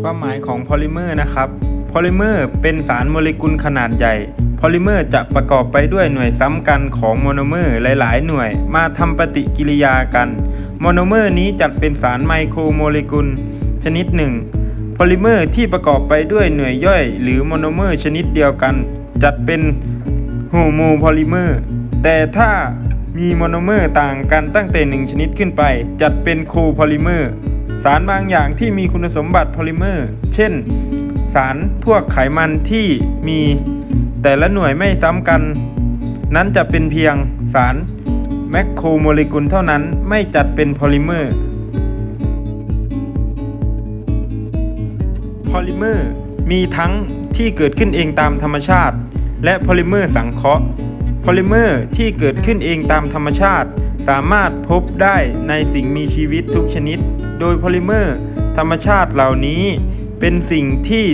ความหมายของพอลิเมอร์นะครับ พอลิเมอร์เป็นสารโมเลกุลขนาดใหญ่ พอลิเมอร์จะประกอบไปด้วยหน่วยซ้ำกันของโมโนเมอร์หลาย ๆ หน่วยมาทำปฏิกิริยากัน โมโนเมอร์นี้จัดเป็นสารไมโครโมเลกุลชนิดหนึ่ง พอลิเมอร์ที่ประกอบไปด้วยหน่วยย่อย หรือโมโนเมอร์ชนิดเดียวกัน จัดเป็นโฮโมพอลิเมอร์ แต่ถ้า มีโมโนเมอร์ต่างกันตั้งแต่หนึ่งชนิดขึ้นไป จัดเป็นโคพอลิเมอร์ สารบางอย่างที่มีคุณสมบัติพอลิเมอร์ เช่น สารพวกไขมันที่มีแต่ละหน่วยไม่ซ้ำกัน นั้นจะเป็นเพียงสารแมคโครโมเลกุลเท่านั้นไม่จัดเป็นพอลิเมอร์ พอลิเมอร์มีทั้งที่เกิดขึ้นเองตามธรรมชาติ และพอลิเมอร์สังเคราะห์ พอลิเมอร์ที่เกิดขึ้นเองตามธรรมชาติ สามารถพบได้ในสิ่งมีชีวิตทุกชนิด โดยพอลิเมอร์ธรรมชาติเหล่านี้ เป็นสิ่งที่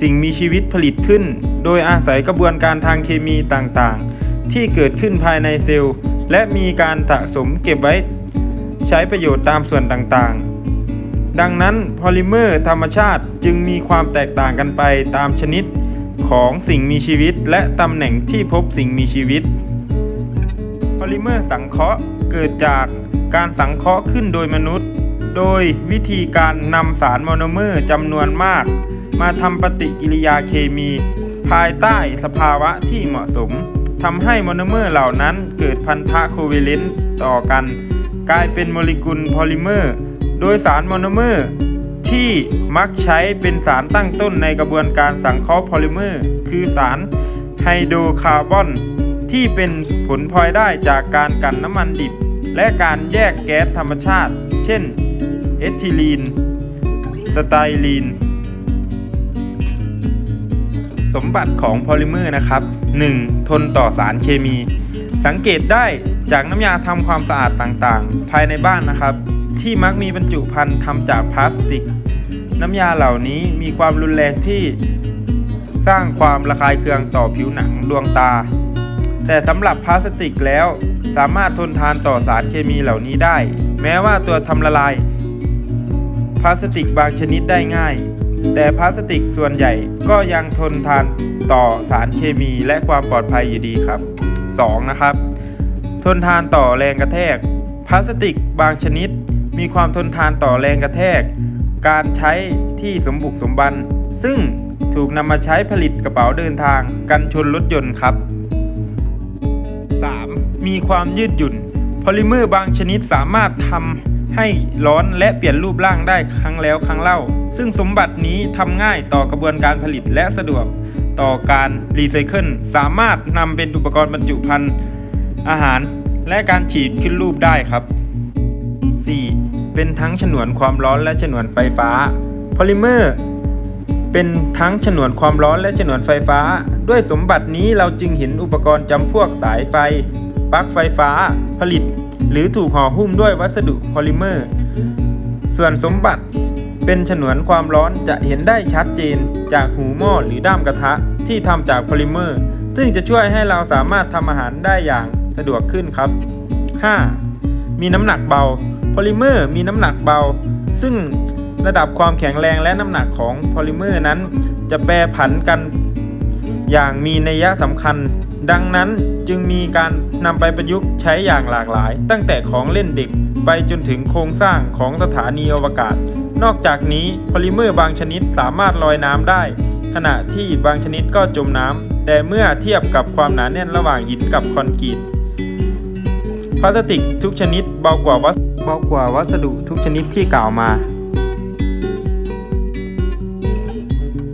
สิ่งมีชีวิตผลิตขึ้น โดยอาศัยกระบวนการทางเคมีต่างๆ ที่เกิดขึ้นภายในเซลล์ และมีการสะสมเก็บไว้ ใช้ประโยชน์ตามส่วนต่างๆ ดังนั้นพอลิเมอร์ธรรมชาติจึงมีความแตกต่างกันไปตามชนิด ของสิ่งมีชีวิต และตำแหน่งที่พบสิ่งมีชีวิต พอลิเมอร์สังเคราะห์เกิดจากการสังเคราะห์ขึ้นโดยมนุษย์ โดยวิธีการนำสารโมโนเมอร์จำนวนมาก มาทำปฏิกิริยาเคมี ภายใต้สภาวะที่เหมาะสมทำให้โมโนเมอร์เหล่านั้นเกิดพันธะโคเวเลนต์ต่อกัน กลายเป็นโมเลกุลพอลิเมอร์ โดยสารโมโนเมอร์ ที่มักใช้เป็นสารตั้งต้นในกระบวนการสังเคราะห์พอลิเมอร์ คือสารไฮโดรคาร์บอน ที่เป็นผลพลอยได้จากการกันน้ำมันดิบ และการแยกแก๊สธรรมชาติ เช่น เอทิลีน สไตรีน สมบัติของพอลิเมอร์นะครับ 1. ทนต่อสารเคมี สังเกตได้ จากน้ำยาทำความสะอาดต่างๆ ภายในบ้านนะครับ ที่มักมีบรรจุภัณฑ์ทำจากพลาสติก น้ำยาเหล่านี้มีความรุนแรงที่สร้างความระคายเคืองต่อผิวหนังดวงตา แต่สำหรับพลาสติกแล้วสามารถทนทานต่อสารเคมีเหล่านี้ได้ แม้ว่าตัวทำละลาย พลาสติกบางชนิดได้ง่าย แต่พลาสติกส่วนใหญ่ก็ยังทนทานต่อสารเคมีและความปลอดภัยอยู่ดีครับ 2. นะครับ ทนทานต่อแรงกระแทก พลาสติกบางชนิด มีความทนทานต่อแรงกระแทก การใช้ที่สมบุกสมบัน ซึ่งถูกนำมาใช้ผลิตกระเป๋าเดินทางกันชนรถยนต์ครับ 3. มีความยืดหยุ่น พอลิเมอร์บางชนิดสามารถทำให้ร้อนและเปลี่ยนรูปร่างได้ครั้งแล้วครั้งเล่า ซึ่งสมบัตินี้ทำง่ายต่อกระบวนการผลิตและสะดวก ต่อการรีไซเคิลสามารถนำเป็นอุปกรณ์บรรจุภัณฑ์ อาหารและการฉีดขึ้นรูปได้ครับ 4. เป็นทั้งฉนวนความร้อนและฉนวนไฟฟ้า พอลิเมอร์เป็นทั้งฉนวนความร้อนและฉนวนไฟฟ้า ด้วยสมบัตินี้เราจึงเห็นอุปกรณ์จำพวกสายไฟ ปลั๊กไฟฟ้า ผลิต หรือถูกห่อหุ้มด้วยวัสดุพอลิเมอร์ ส่วนสมบัติเป็นฉนวนความร้อนจะเห็นได้ชัดเจนจากหูหม้อหรือด้ามกระทะที่ทำจากพอลิเมอร์ ซึ่งจะช่วยให้เราสามารถทำอาหารได้อย่าง สะดวกขึ้นครับ 5. มีน้ำหนักเบาพอลิเมอร์มีน้ำหนักเบา ซึ่งระดับความแข็งแรงและน้ำหนักของพอลิเมอร์นั้น จะแปรผันกันอย่างมีนัยสำคัญ ดังนั้นจึงมีการนำไปประยุกต์ใช้อย่างหลากหลาย ตั้งแต่ของเล่นเด็กไปจนถึงโครงสร้างของสถานีอวกาศ นอกจากนี้พอลิเมอร์บางชนิดสามารถลอยน้ำได้ ขณะที่บางชนิดก็จมน้ำแต่เมื่อเทียบกับความหนาแน่นระหว่างหินกับคอนกรีต พลาสติกทุกชนิดเบากว่าวัสเบากว่าวัสดุทุกชนิดที่กล่าวมา